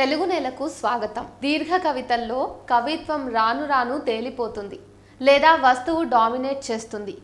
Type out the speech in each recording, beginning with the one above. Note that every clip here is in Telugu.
తెలుగు నెలకు స్వాగతం. దీర్ఘ కవితల్లో కవిత్వం రాను రాను తేలిపోతుంది. లేదా వస్తువు డామినేట్ చేస్తుంది.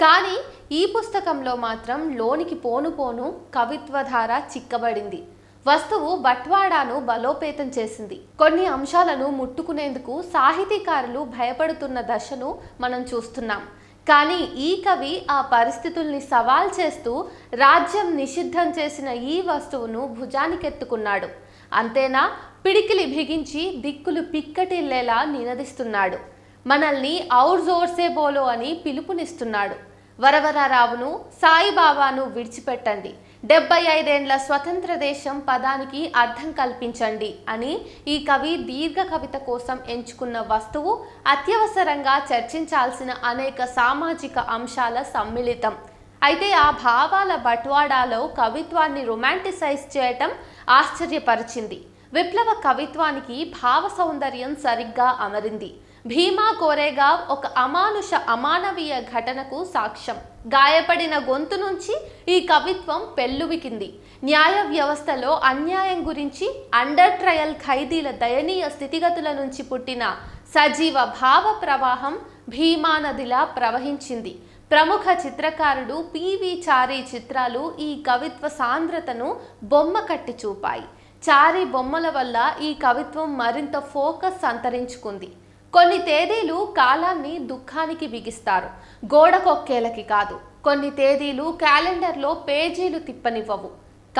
కానీ ఈ పుస్తకంలో మాత్రం లోనికి పోను పోను కవిత్వధార చిక్కబడింది. వస్తువు బట్వాడాను బలోపేతం చేసింది. కొన్ని అంశాలను ముట్టుకునేందుకు సాహితీకారులు భయపడుతున్న దశను మనం చూస్తున్నాం. కానీ ఈ కవి ఆ పరిస్థితుల్ని సవాల్ చేస్తూ రాజ్యం నిషిద్ధం చేసిన ఈ వస్తువును భుజానికెత్తుకున్నాడు. అంతేనా? పిడికిలి బిగించి దిక్కులు పిక్కటిల్లేలా నినదిస్తున్నాడు. మనల్ని ఔర్జోర్సే బోలో అని పిలుపునిస్తున్నాడు. వరవరరావును సాయిబాబాను విడిచిపెట్టండి. డెబ్బై ఐదేండ్ల స్వతంత్ర దేశం పదానికి అర్థం కల్పించండి అని ఈ కవి దీర్ఘ కవిత కోసం ఎంచుకున్న వస్తువు అత్యవసరంగా చర్చించాల్సిన అనేక సామాజిక అంశాల సమ్మిళితం. అయితే ఆ భావాల బట్వాడాలో కవిత్వాన్ని రొమాంటిసైజ్ చేయటం ఆశ్చర్యపరిచింది. విప్లవ కవిత్వానికి భావ సౌందర్యం సరిగ్గా అమరింది. భీమా కోరేగావ్ ఒక అమానుష అమానవీయ ఘటనకు సాక్ష్యం. గాయపడిన గొంతు నుంచి ఈ కవిత్వం పెల్లువికింది న్యాయ వ్యవస్థలో అన్యాయం గురించి అండర్ ట్రయల్ ఖైదీల దయనీయ స్థితిగతుల నుంచి పుట్టిన సజీవ భావ ప్రవాహం భీమా నదిలా ప్రవహించింది. ప్రముఖ చిత్రకారుడు పివి చారి చిత్రాలు ఈ కవిత్వ సాంద్రతను బొమ్మ కట్టి చూపాయి. చారి బొమ్మల వల్ల ఈ కవిత్వం మరింత ఫోకస్ సంతరించుకుంది కొన్ని తేదీలు కాలాన్ని దుఃఖానికి బిగిస్తారు. గోడకొక్కేలకి కాదు. కొన్ని తేదీలు క్యాలెండర్లో పేజీలు తిప్పనివ్వవు.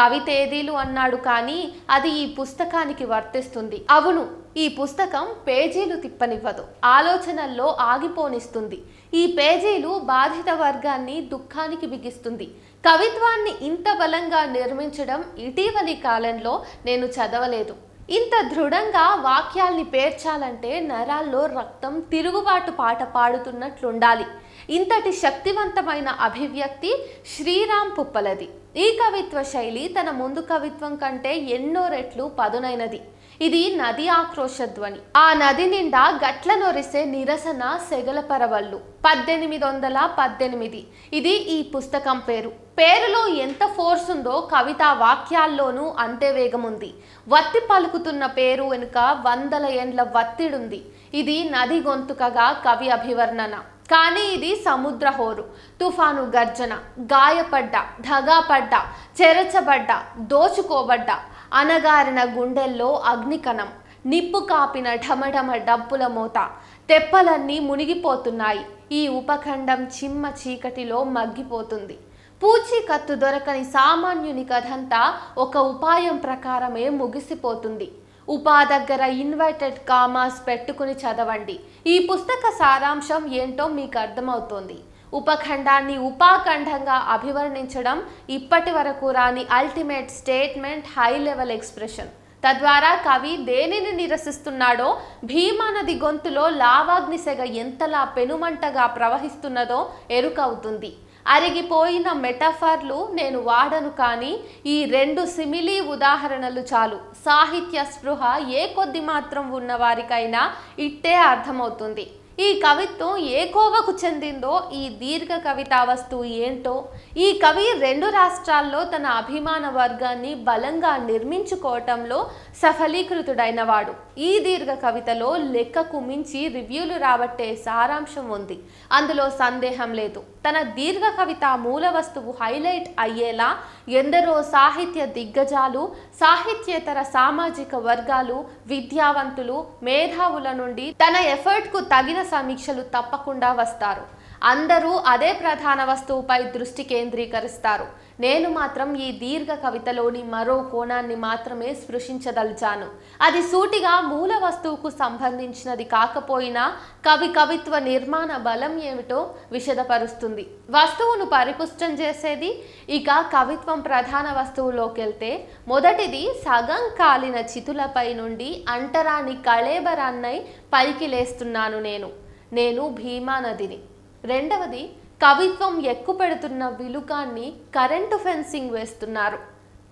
కవి తేదీలు అన్నాడు కానీ అది ఈ పుస్తకానికి వర్తిస్తుంది. అవును ఈ పుస్తకం పేజీలు తిప్పనివ్వదు. ఆలోచనల్లో ఆగిపోనిస్తుంది. ఈ పేజీలు బాధిత వర్గాన్ని దుఃఖానికి బిగిస్తుంది. కవిత్వాన్ని ఇంత బలంగా నిర్మించడం ఇటీవలి కాలంలో నేను చదవలేదు. ఇంత దృఢంగా వాక్యాల్ని పేర్చాలంటే నరాల్లో రక్తం తిరుగుబాటు పాట పాడుతున్నట్లుండాలి. ఇంతటి శక్తివంతమైన అభివ్యక్తి శ్రీరామ్ పుప్పలది. ఈ కవిత్వ శైలి తన ముందు కవిత్వం కంటే ఎన్నో రెట్లు పదునైనది. ఇది నది ఆక్రోశధ్వని ఆ నది నిండా గట్ల నొరిసే నిరసన సెగల పరవళ్ళు. పద్దెనిమిది వందల పద్దెనిమిది. ఇది ఈ పుస్తకం పేరు. పేరులో ఎంత ఫోర్స్ ఉందో కవిత వాక్యాల్లోనూ అంతే వేగం ఉంది వత్తి పలుకుతున్న పేరు వెనుక వందల ఏండ్ల వత్తిడుంది. ఇది నది గొంతుకగా కవి అభివర్ణన. కానీ ఇది సముద్ర హోరు. తుఫాను గర్జన గాయపడ్డ ధగాపడ్డ చెరచబడ్డ దోచుకోబడ్డ అనగారిన గుండెల్లో అగ్నికణం నిప్పు కాపిన ఢమఢమ డబ్బుల మోత తెప్పలన్నీ మునిగిపోతున్నాయి. ఈ ఉపఖండం చిమ్మ చీకటిలో మగ్గిపోతుంది. పూచీకత్తు దొరకని సామాన్యుని కథంతా ఒక ఉపాయం ప్రకారమే ముగిసిపోతుంది. ఉపా దగ్గర ఇన్వర్టెడ్ కామాస్ పెట్టుకుని చదవండి. ఈ పుస్తక సారాంశం ఏంటో మీకు అర్థమవుతోంది. ఉపఖండాన్ని ఉపాఖండంగా అభివర్ణించడం ఇప్పటి వరకు రాని ultimate statement high level expression తద్వారా కవి దేనిని నిరసిస్తున్నాడో భీమానది గొంతులో లావాగ్నిసెగ ఎంతలా పెనుమంటగా ప్రవహిస్తున్నదో ఎరుకవుతుంది. అరిగిపోయిన మెటఫర్లు నేను వాడను కానీ ఈ రెండు సిమిలీ ఉదాహరణలు చాలు. సాహిత్య స్పృహ ఏ కొద్ది మాత్రం ఉన్నవారికైనా ఇట్టే అర్థమవుతుంది. ఈ కవిత్వం ఏ కోవకు చెందిందో ఈ దీర్ఘ కవితా వస్తువు ఏంటో ఈ కవి రెండు రాష్ట్రాల్లో తన అభిమాన వర్గాన్ని బలంగా నిర్మించుకోవటంలో సఫలీకృతుడైనవాడు. ఈ దీర్ఘ కవితలో లెక్కకు మించి రివ్యూలు రాబట్టే సారాంశం ఉంది. అందులో సందేహం లేదు. తన దీర్ఘ కవిత మూల వస్తువు హైలైట్ అయ్యేలా ఎందరో సాహిత్య దిగ్గజాలు సాహిత్యేతర సామాజిక వర్గాలు విద్యావంతులు మేధావుల నుండి తన ఎఫర్ట్కు తగిన సమీక్షలు తప్పకుండా వస్తారు. అందరూ అదే ప్రధాన వస్తువుపై దృష్టి కేంద్రీకరిస్తారు. నేను మాత్రం ఈ దీర్ఘ కవితలోని మరో కోణాన్ని మాత్రమే స్పృశించదలిచాను. అది సూటిగా మూల వస్తువుకు సంబంధించినది కాకపోయినా కవి కవిత్వ నిర్మాణ బలం ఏమిటో విషదపరుస్తుంది. వస్తువును పరిపుష్టం చేసేది ఇక కవిత్వం ప్రధాన వస్తువులోకి వెళ్తే మొదటిది సగం కాలిన చితులపై నుండి అంటరాని కళేబరాన్నై పైకి లేస్తున్నాను నేను. నేను భీమా నదిని. రెండవది కవిత్వం ఎక్కుపెడుతున్న విలుకాన్ని కరెంటు ఫెన్సింగ్ వేస్తున్నారు.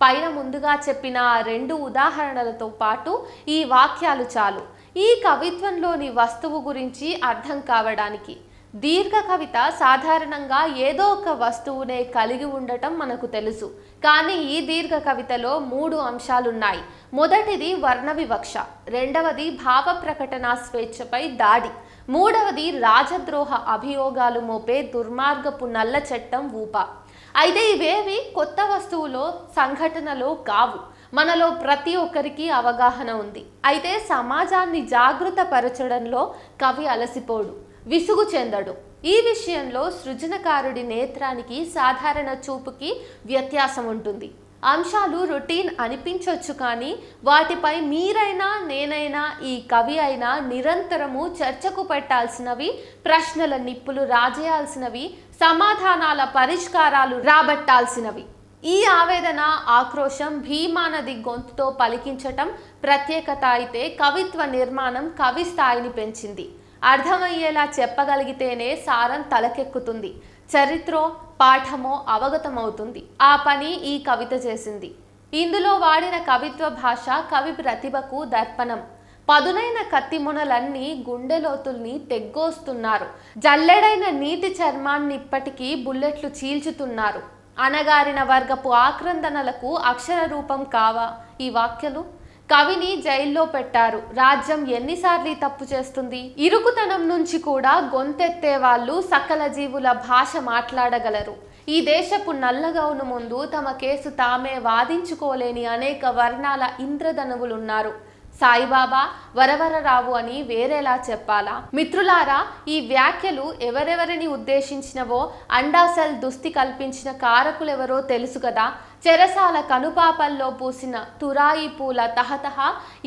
పైన ముందుగా చెప్పిన రెండు ఉదాహరణలతో పాటు ఈ వాక్యాలు చాలు. ఈ కవిత్వంలోని వస్తువు గురించి అర్థం కావడానికి. దీర్ఘ కవిత సాధారణంగా ఏదో ఒక వస్తువునే కలిగి ఉండటం మనకు తెలుసు. కానీ ఈ దీర్ఘ కవితలో మూడు అంశాలున్నాయి. మొదటిది వర్ణ వివక్ష రెండవది భావ ప్రకటన స్వేచ్ఛపై దాడి. మూడవది రాజద్రోహ అభియోగాలు మోపే దుర్మార్గపు నల్ల చట్టం ఊప. అయితే ఇవేవి కొత్త వస్తువులో సంఘటనలో కావు. మనలో ప్రతి ఒక్కరికి అవగాహన ఉంది. అయితే సమాజాన్ని జాగృత పరచడంలో కవి అలసిపోడు విసుగు చెందడు. ఈ విషయంలో సృజనకారుడి నేత్రానికి సాధారణ చూపుకి వ్యత్యాసం ఉంటుంది అంశాలు రొటీన్ అనిపించవచ్చు కానీ వాటిపై మీరైనా నేనైనా ఈ కవి అయినా నిరంతరము చర్చకు పెట్టాల్సినవి ప్రశ్నల నిప్పులు రాజేయాల్సినవి సమాధానాల పరిష్కారాలు రాబట్టాల్సినవి. ఈ ఆవేదన ఆక్రోశం భీమానది గొంతుతో పలికించటం ప్రత్యేకత అయితే కవిత్వ నిర్మాణం కవి స్థాయిని పెంచింది. అర్థమయ్యేలా చెప్పగలిగితేనే సారం తలకెక్కుతుంది. చరిత్రో పాఠమో అవగతమవుతుంది. ఆ పని ఈ కవిత చేసింది. ఇందులో వాడిన కవిత్వ భాష కవి ప్రతిభకు దర్పణం. పదునైన కత్తిమునలన్నీ గుండెలోతుల్ని తెగ్గోస్తున్నారు. జల్లెడైన నీతి చర్మాన్ని ఇప్పటికీ బుల్లెట్లు చీల్చుతున్నారు. అనగారిన వర్గపు ఆక్రందనలకు అక్షర రూపం కావా ఈ వాక్యలు? కవిని జైల్లో పెట్టారు. రాజ్యం ఎన్నిసార్లు తప్పు చేస్తుంది? ఇరుకుతనం నుంచి కూడా గొంతెత్తే వాళ్ళు సకల జీవుల భాష మాట్లాడగలరు. ఈ దేశపు నల్లగౌను ముందు తమ కేసు తామే వాదించుకోలేని అనేక వర్ణాల ఇంద్రధనువులున్నారు. సాయిబాబా వరవరరావు అని వేరేలా చెప్పాలా? మిత్రులారా ఈ వ్యాఖ్యలు ఎవరెవరిని ఉద్దేశించినవో అండాసల్ దుస్తి కల్పించిన కారకులెవరో తెలుసు కదా. చెరసాల కనుపాపల్లో పూసిన తురాయి పూల తహతహ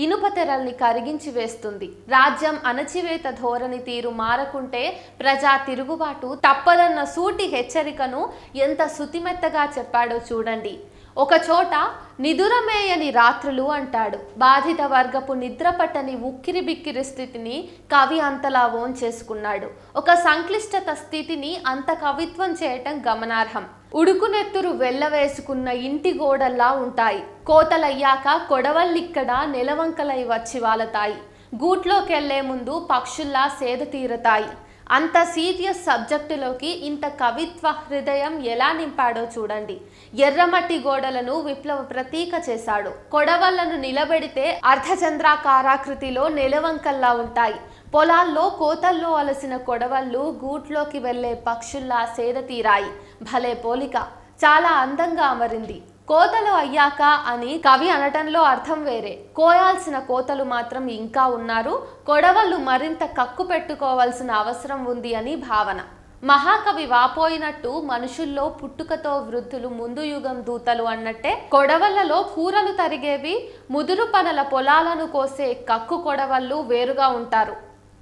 ఇనుపతెరల్ని కరిగించి వేస్తుంది. రాజ్యం అణచివేత ధోరణి తీరు మారకుంటే ప్రజా తిరుగుబాటు తప్పదన్న సూటి హెచ్చరికను ఎంత సుతిమెత్తగా చెప్పాడో చూడండి. ఒక చోట నిదురమేయని రాత్రులు అంటాడు. బాధిత వర్గపు నిద్రపట్టని ఉక్కిరి బిక్కిరి స్థితిని కవి అంతలా ఓన్ చేసుకున్నాడు. ఒక సంక్లిష్టత స్థితిని అంత కవిత్వం చేయటం గమనార్హం. ఉడుకునెత్తురు వెళ్ళవేసుకున్న ఇంటి గోడల్లా ఉంటాయి. కోతలయ్యాక కొడవళ్ళిక్కడ నెలవంకలై వచ్చి వాలతాయి. గూట్లోకెళ్ళే ముందు పక్షుల్లా సేద తీరతాయి. అంత సీరియస్ సబ్జెక్టులోకి ఇంత కవిత్వ హృదయం ఎలా నింపాడో చూడండి. ఎర్రమట్టి గోడలను విప్లవ ప్రతీక చేశాడు. కొడవళ్ళను నిలబెడితే అర్ధచంద్రాకారాకృతిలో నెలవంకల్లా ఉంటాయి. పొలాల్లో కోతల్లో అలసిన కొడవళ్ళు గూట్లోకి వెళ్ళే పక్షుల్లా సేద తీరాయి. భలే పోలిక. చాలా అందంగా అమరింది. కోతలు అయ్యాక అని కవి అనటంలో అర్థం వేరే. కోయాల్సిన కోతలు మాత్రం ఇంకా ఉన్నారు. కొడవళ్ళు మరింత కక్కు పెట్టుకోవాల్సిన అవసరం ఉంది అని భావన. మహాకవి వాపోయినట్టు మనుషుల్లో పుట్టుకతో వృద్ధులు ముందు యుగం దూతలు అన్నట్టే కొడవళ్ళలో కూరలు తరిగేవి ముదురు పనల పొలాలను కోసే కక్కు కొడవళ్ళు వేరుగా ఉంటారు.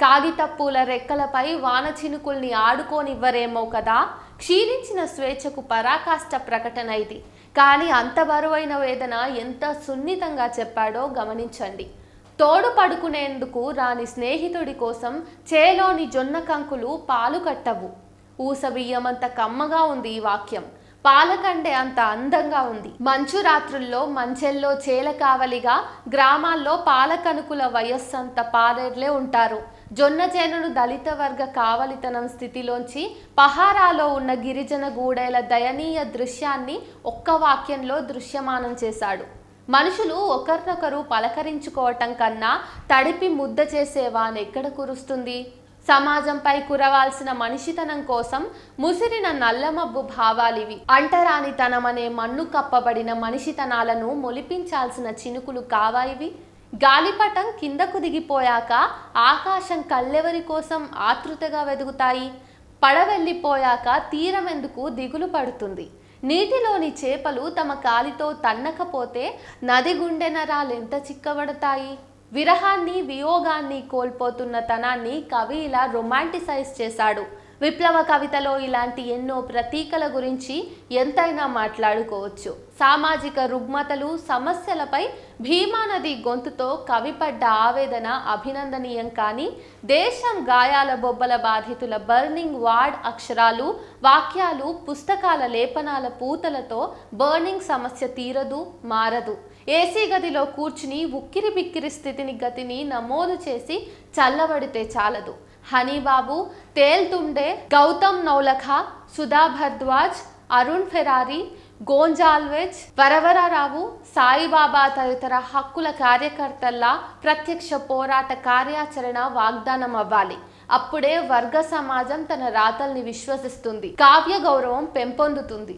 కాగితప్పూల రెక్కలపై వాన చినుకుల్ని ఆడుకోనివ్వరేమో కదా? క్షీణించిన స్వేచ్ఛకు పరాకాష్ట ప్రకటన ఇది. కానీ అంత బరువైన వేదన ఎంత సున్నితంగా చెప్పాడో గమనించండి. తోడు పడుకునేందుకు రాని స్నేహితుడి కోసం చేలోని జొన్న కంకులు పాలు కట్టవు. ఊసబియ్యమంత కమ్మగా ఉంది ఈ వాక్యం. పాలకండే అంత అందంగా ఉంది. మంచు రాత్రుల్లో మంచెల్లో చేల కావలిగా గ్రామాల్లో పాలకనుకుల వయస్సంత పాలేర్లే ఉంటారు. జొన్న చేనును దళిత వర్గ కావలితనం స్థితిలోంచి పహారాలో ఉన్న గిరిజన గూడేల దయనీయ దృశ్యాన్ని ఒక్క వాక్యంలో దృశ్యమానం చేశాడు. మనుషులు ఒకరినొకరు పలకరించుకోవటం కన్నా తడిపి ముద్ద చేసే ఎక్కడ కురుస్తుంది? సమాజంపై కురవాల్సిన మనిషితనం కోసం ముసిరిన నల్లమబ్బు భావాలివి. అంటరానితనమనే మన్ను కప్పబడిన మనిషితనాలను మొలిపించాల్సిన చినుకులు కావాయివి గాలిపటం కిందకు దిగిపోయాక ఆకాశం కళ్ళెవరి కోసం ఆతృతగా వెదుగుతాయి. పడవెళ్ళిపోయాక తీరం ఎందుకు దిగులు పడుతుంది. నీటిలోని చేపలు తమ కాలితో తన్నకపోతే నది గుండె నరాలెంత చిక్కబడతాయి? విరహాన్ని వియోగాన్ని కోల్పోతున్న తనాన్ని కవి ఇలా రొమాంటిసైజ్ చేశాడు. విప్లవ కవితలో ఇలాంటి ఎన్నో ప్రతీకల గురించి ఎంతైనా మాట్లాడుకోవచ్చు. సామాజిక రుగ్మతలు సమస్యలపై భీమానది గొంతుతో కవిపడ్డ ఆవేదన అభినందనీయం కానీ దేశం గాయాల బొబ్బల బాధితుల బర్నింగ్ వార్డ్ అక్షరాలు వాక్యాలు పుస్తకాల లేపనాల పూతలతో బర్నింగ్ సమస్య తీరదు మారదు. ఏసీ గదిలో కూర్చుని ఉక్కిరి బిక్కిరి స్థితిని గతిని నమోదు చేసి చల్లబడితే చాలదు. హనీబాబు తేల్తుండే గౌతమ్ నౌలఖ సుధా భర్ద్వాజ్ అరుణ్ ఫెరారి గోంజాల్వేజ్ వరవరరావు సాయిబాబా తదితర హక్కుల కార్యకర్తల్లా ప్రత్యక్ష పోరాట కార్యాచరణ వాగ్దానం అవ్వాలి. అప్పుడే వర్గ సమాజం తన రాతల్ని విశ్వసిస్తుంది. కావ్య గౌరవం పెంపొందుతుంది.